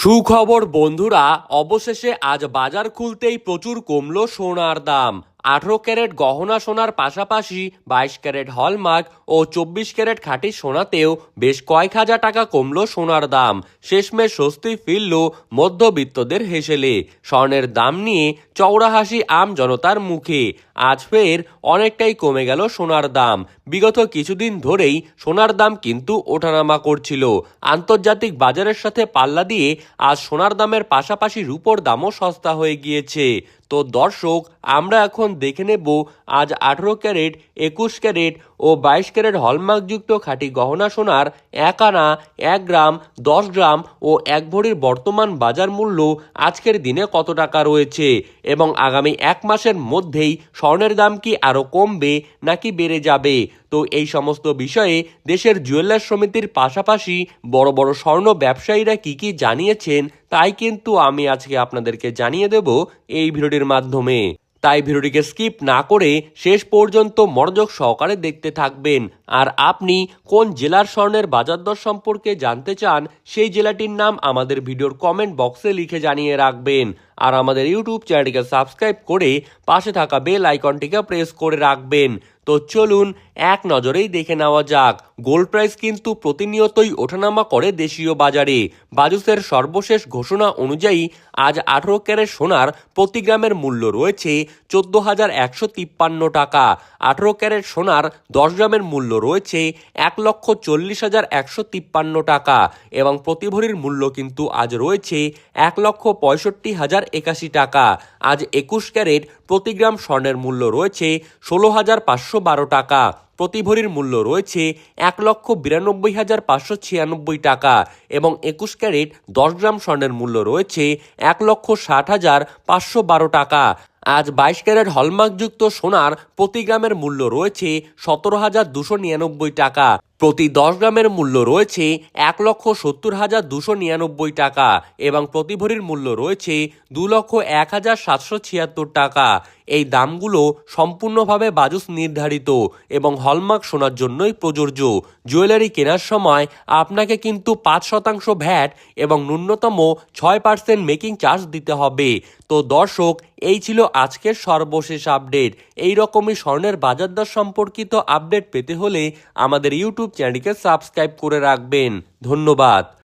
সুখবর বন্ধুরা অবশেষে আজ বাজার খুলতেই প্রচুর কমলো সোনার দাম। আঠেরো ক্যারেট গহনা সোনার পাশাপাশি বাইশ ক্যারেট হলমার্ক ও চব্বিশ ক্যারেট খাঁটি সোনাতেও বেশ কয়েক হাজার টাকা কমল সোনার দাম। শেষমেশ স্বস্তি ফিরল মধ্যবিত্তদের হেসেলে। স্বর্ণের দাম নিয়ে চওড়া হাসি আম জনতার মুখে। আজ ফের অনেকটাই কমে গেল সোনার দাম। বিগত কিছুদিন ধরেই সোনার দাম কিন্তু ওঠানামা করছিল। আন্তর্জাতিক বাজারের সাথে পাল্লা দিয়ে আজ সোনার দামের পাশাপাশি রূপোর দামও সস্তা হয়ে গিয়েছে। তো দর্শক, আমরা এখন দেখে নেব আজ আঠেরো ক্যারেট, একুশ ক্যারেট ও বাইশ ক্যারেট হলমার্কযুক্ত খাঁটি গহনা সোনার এক আনা, এক গ্রাম, দশ গ্রাম ও এক ভরির বর্তমান বাজার মূল্য আজকের দিনে কত টাকা রয়েছে? এবং আগামী এক মাসের মধ্যেই স্বর্ণের দাম কি আরও কমবে নাকি বেড়ে যাবে? তো এই সমস্ত বিষয়ে দেশের জুয়েলার সমিতির পাশাপাশি বড় বড় স্বর্ণ ব্যবসায়ীরা কি কি জানিয়েছেন তাই কিন্তু আমি আজকে আপনাদেরকে জানিয়ে দেব এই ভিডিওটির মাধ্যমে। তাই ভিডিওটিকে স্কিপ না করে শেষ পর্যন্ত মনোযোগ সহকারে দেখতে থাকবেন। আর আপনি কোন জেলার স্বর্ণের বাজার দর সম্পর্কে জানতে চান, সেই জেলাটির নাম আমাদের ভিডিওর কমেন্ট বক্সে লিখে জানিয়ে রাখবেন। আর আমাদের ইউটিউব চ্যানেলটিকে সাবস্ক্রাইব করে পাশে থাকা বেল আইকনটিকে প্রেস করে রাখবেন। তো চলুন এক নজরেই দেখে নেওয়া যাক। গোল্ড প্রাইস কিন্তু প্রতিনিয়তই ওঠানামা করে দেশীয় বাজারে। বাজুসের সর্বশেষ ঘোষণা অনুযায়ী আজ আঠারো ক্যারেট সোনার প্রতি গ্রামের মূল্য রয়েছে চোদ্দ হাজার একশো তিপ্পান্ন টাকা। আঠারো ক্যারেট সোনার দশ গ্রামের মূল্য রয়েছে এক লক্ষ চল্লিশ হাজার একশো তিপ্পান্ন টাকা এবং প্রতি ভরির মূল্য কিন্তু আজ রয়েছে এক লক্ষ পঁয়ষট্টি হাজার একাশি টাকা। আজ একুশ ক্যারেট প্রতি গ্রাম স্বর্ণের মূল্য রয়েছে ষোলো হাজার পাঁচশো বারো টাকা। প্রতি ভরির মূল্য রয়েছে এক লক্ষ বিরানব্বই হাজার পাঁচশো ছিয়ানব্বই টাকা এবং একুশ ক্যারেট দশ গ্রাম স্বর্ণের মূল্য রয়েছে এক লক্ষ ষাট হাজার পাঁচশো বারো টাকা। আজ বাইশ ক্যারেট হলমার্কযুক্ত সোনার প্রতি গ্রামের মূল্য রয়েছে সতেরো হাজার দুশো নিরানব্বই টাকা। প্রতি দশ গ্রামের মূল্য রয়েছে এক লক্ষ সত্তর হাজার দুশো নিরানব্বই টাকা এবং প্রতি ভরির মূল্য রয়েছে দু লক্ষ এক হাজার সাতশো ছিয়াত্তর টাকা। এই দামগুলো সম্পূর্ণভাবে বাজুস নির্ধারিত এবং হলমার্ক সোনার জন্যই প্রযোজ্য। জুয়েলারি কেনার সময় আপনাকে কিন্তু পাঁচ শতাংশ ভ্যাট এবং ন্যূনতম ছয় পার্সেন্ট মেকিং চার্জ দিতে হবে। তো দর্শক, এই ছিল আজকের সর্বশেষ আপডেট। এই রকমই স্বর্ণের বাজার দর সম্পর্কিত আপডেট পেতে হলে আমাদের ইউটিউব চ্যানেলকে সাবস্ক্রাইব করে রাখবেন। ধন্যবাদ।